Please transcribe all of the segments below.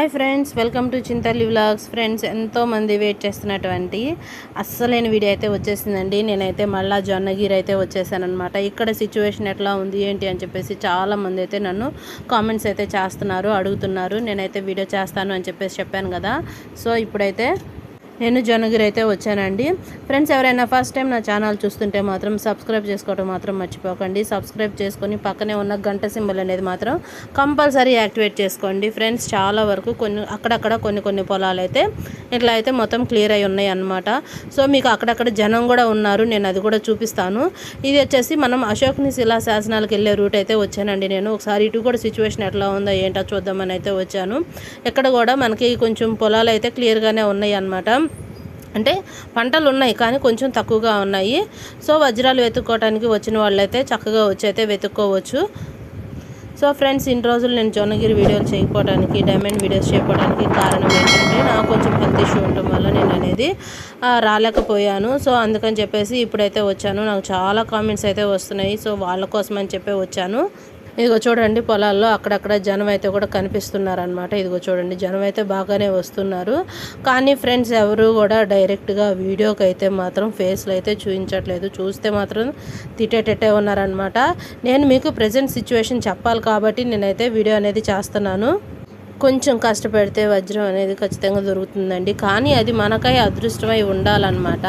Hi friends welcome to Chintalli vlogs. Friends ఎంతోమంది wait చేస్తున్నటువంటి అస్సలైన వీడియో అయితే వచ్చేసిందండి. నేనైతే మళ్ళా జొన్నగిరి అయితే వచ్చేసాను అనమాట ఇక్కడ సిచ్యువేషన్ ఎట్లా ఉంది ఏంటి అని చెప్పేసి చాలా మంది అయితే నన్ను కామెంట్స్ అయితే చేస్తున్నారు అడుగుతున్నారు. నేనైతే వీడియో చేస్తాను అని చెప్పేసి చెప్పాను కదా. సో ఇప్పుడైతే నేను జొన్నగిరి అయితే వచ్చానండి. ఫ్రెండ్స్ ఎవరైనా ఫస్ట్ టైం నా ఛానల్ చూస్తుంటే మాత్రం సబ్స్క్రైబ్ చేసుకోవడం మాత్రం మర్చిపోకండి. సబ్స్క్రైబ్ చేసుకొని పక్కనే ఉన్న గంట సింబల్ అనేది మాత్రం కంపల్సరీ యాక్టివేట్ చేసుకోండి. ఫ్రెండ్స్ చాలా వరకు కొన్ని అక్కడక్కడ కొన్ని కొన్ని పొలాలు అయితే ఇట్లా అయితే మొత్తం క్లియర్ అయి ఉన్నాయి అన్నమాట. సో మీకు అక్కడక్కడ జనం కూడా ఉన్నారు. నేను అది కూడా చూపిస్తాను. ఇది వచ్చేసి మనం అశోక్ని శిలా శాసనాలకు వెళ్ళే రూట్ అయితే వచ్చానండి నేను. ఒకసారి ఇటు కూడా సిచ్యువేషన్ ఎట్లా ఉందో ఏంటో చూద్దామని అయితే వచ్చాను. ఇక్కడ కూడా మనకి కొంచెం పొలాలు అయితే క్లియర్గానే ఉన్నాయి అన్నమాట. అంటే పంటలు ఉన్నాయి కానీ కొంచెం తక్కువగా ఉన్నాయి. సో వజ్రాలు వెతుక్కోవడానికి వచ్చిన వాళ్ళైతే చక్కగా వచ్చి అయితే వెతుక్కోవచ్చు. సో ఫ్రెండ్స్ ఇన్ని రోజులు నేను జొన్నగిరి వీడియోలు చేయకపోవడానికి డైమండ్ వీడియోస్ చేయకపోవడానికి కారణం ఏంటంటే నాకు కొంచెం హెల్త్ ఇష్యూ ఉండటం వల్ల నేను అనేది రాలేకపోయాను. సో అందుకని చెప్పేసి ఇప్పుడైతే వచ్చాను. నాకు చాలా కామెంట్స్ అయితే వస్తున్నాయి. సో వాళ్ళ కోసం అని వచ్చాను. ఇదిగో చూడండి పొలాల్లో అక్కడక్కడ జనం అయితే కూడా కనిపిస్తున్నారు అనమాట ఇదిగో చూడండి జనం అయితే బాగానే వస్తున్నారు. కానీ ఫ్రెండ్స్ ఎవరు కూడా డైరెక్ట్గా వీడియోకి అయితే మాత్రం ఫేస్లు అయితే చూపించట్లేదు చూస్తే మాత్రం తిట్టేటట్టే ఉన్నారనమాట నేను మీకు ప్రజెంట్ సిచ్యువేషన్ చెప్పాలి కాబట్టి నేనైతే వీడియో అనేది చేస్తున్నాను. కొంచెం కష్టపడితే వజ్రం అనేది ఖచ్చితంగా దొరుకుతుందండి. కానీ అది మనకై అదృష్టమై ఉండాలన్నమాట.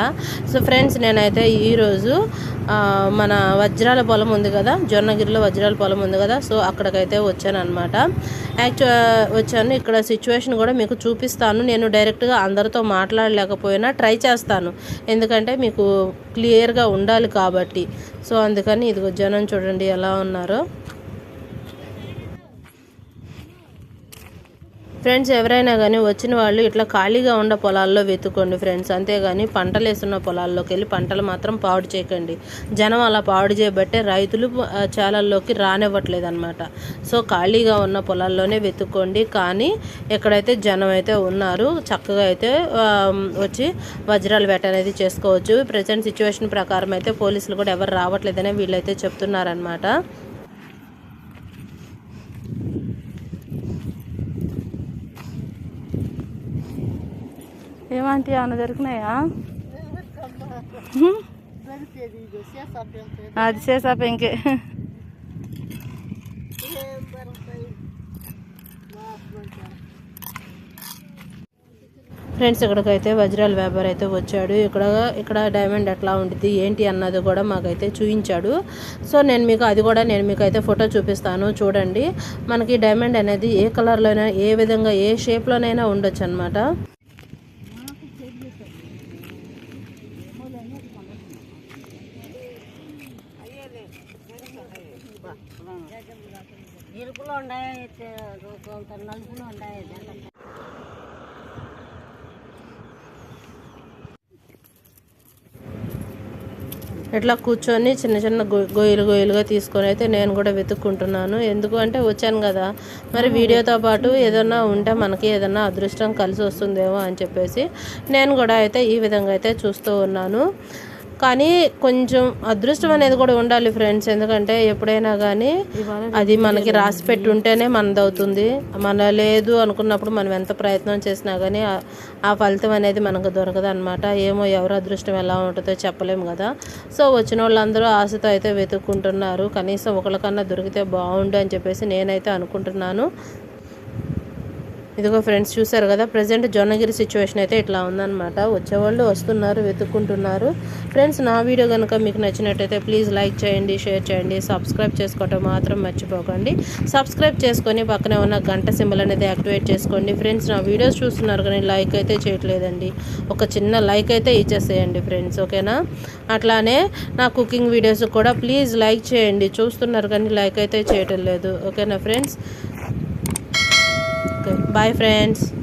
సో ఫ్రెండ్స్ నేనైతే ఈరోజు మన వజ్రాల పొలం ఉంది కదా జొన్నగిరిలో వజ్రాల పొలం ఉంది కదా సో అక్కడికైతే వచ్చానమాట యాక్చువల్ వచ్చాను. ఇక్కడ సిచ్యువేషన్ కూడా మీకు చూపిస్తాను. నేను డైరెక్ట్గా అందరితో మాట్లాడలేకపోయినా ట్రై చేస్తాను. ఎందుకంటే మీకు క్లియర్గా ఉండాలి కాబట్టి. సో అందుకని ఇదిగో జనం చూడండి ఎలా ఉన్నారో. ఫ్రెండ్స్ ఎవరైనా కానీ వచ్చిన వాళ్ళు ఇట్లా ఖాళీగా ఉన్న పొలాల్లో వెతుక్కోండి ఫ్రెండ్స్ అంతేగాని పంటలు వేస్తున్న పొలాల్లోకి వెళ్ళి పంటలు మాత్రం పాడు చేయకండి. జనం అలా పాడు చేయబట్టే రైతులు చాలల్లోకి రానివ్వట్లేదు అనమాట సో ఖాళీగా ఉన్న పొలాల్లోనే వెతుక్కోండి. కానీ ఎక్కడైతే జనం అయితే ఉన్నారు చక్కగా అయితే వచ్చి వజ్రాలు వేట అనేది చేసుకోవచ్చు. ప్రజెంట్ సిచ్యువేషన్ ప్రకారం అయితే పోలీసులు కూడా ఎవరు రావట్లేదని వీళ్ళైతే చెప్తున్నారనమాట ఏమంటే ఏమైనా దొరికినాయా? అది చేసా పెంకే. ఫ్రెండ్స్ ఇక్కడికైతే వజ్రాల వ్యాపారి అయితే వచ్చాడు. ఇక్కడ ఇక్కడ డైమండ్ ఎట్లా ఉంటుంది ఏంటి అన్నది కూడా మాకైతే చూపించాడు సో నేను మీకు అది కూడా నేను మీకు అయితే ఫోటో చూపిస్తాను చూడండి. మనకి డైమండ్ అనేది ఏ కలర్లోనైనా ఏ విధంగా ఏ షేప్లోనైనా ఉండొచ్చు అనమాట ఇరుకులో ఉన్నాయి కొంత నలుపులో ఉన్నాయి ఇట్లా కూర్చొని చిన్న చిన్న గొయ్యలు గొయ్యలుగా తీసుకొని అయితే నేను కూడా వెతుక్కుంటున్నాను. ఎందుకు అంటే వచ్చాను కదా. మరి వీడియోతో పాటు ఏదన్నా ఉంటే మనకి ఏదన్నా అదృష్టం కలిసి వస్తుందేమో అని చెప్పేసి నేను కూడా అయితే ఈ విధంగా అయితే చూస్తూ ఉన్నాను. కానీ కొంచెం అదృష్టం అనేది కూడా ఉండాలి ఫ్రెండ్స్. ఎందుకంటే ఎప్పుడైనా కానీ అది మనకి రాసి పెట్టి ఉంటేనే మనది అవుతుంది మన లేదు అనుకున్నప్పుడు మనం ఎంత ప్రయత్నం చేసినా కానీ ఆ- ఆ ఫలితం అనేది మనకు దొరకదు అనమాట ఏమో ఎవరు అదృష్టం ఎలా ఉంటుందో చెప్పలేము కదా. సో వచ్చిన వాళ్ళందరూ ఆశతో అయితే వెతుక్కుంటున్నారు. కనీసం ఒకళ్ళకన్నా దొరికితే బాగుండు అని చెప్పేసి నేనైతే అనుకుంటున్నాను. ఇదిగో ఫ్రెండ్స్ చూసారు కదా? ప్రజెంట్ జొన్నగిరి సిచ్యువేషన్ అయితే ఇట్లా ఉందన్నమాట. వచ్చేవాళ్ళు వస్తున్నారు వెతుక్కుంటున్నారు. ఫ్రెండ్స్ నా వీడియో కనుక మీకు నచ్చినట్టయితే ప్లీజ్ లైక్ చేయండి షేర్ చేయండి సబ్స్క్రైబ్ చేసుకోవటం మాత్రం మర్చిపోకండి. సబ్స్క్రైబ్ చేసుకొని పక్కనే ఉన్న గంట సింబల్ అనేది యాక్టివేట్ చేసుకోండి. ఫ్రెండ్స్ నా వీడియోస్ చూస్తున్నారు కానీ లైక్ అయితే చేయట్లేదండి. ఒక చిన్న లైక్ అయితే ఇచ్చేసేయండి ఫ్రెండ్స్ ఓకేనా? అట్లానే నా కుకింగ్ వీడియోస్ కూడా ప్లీజ్ లైక్ చేయండి. చూస్తున్నారు కానీ లైక్ అయితే చేయటం లేదు ఓకేనా ఫ్రెండ్స్? Bye friends.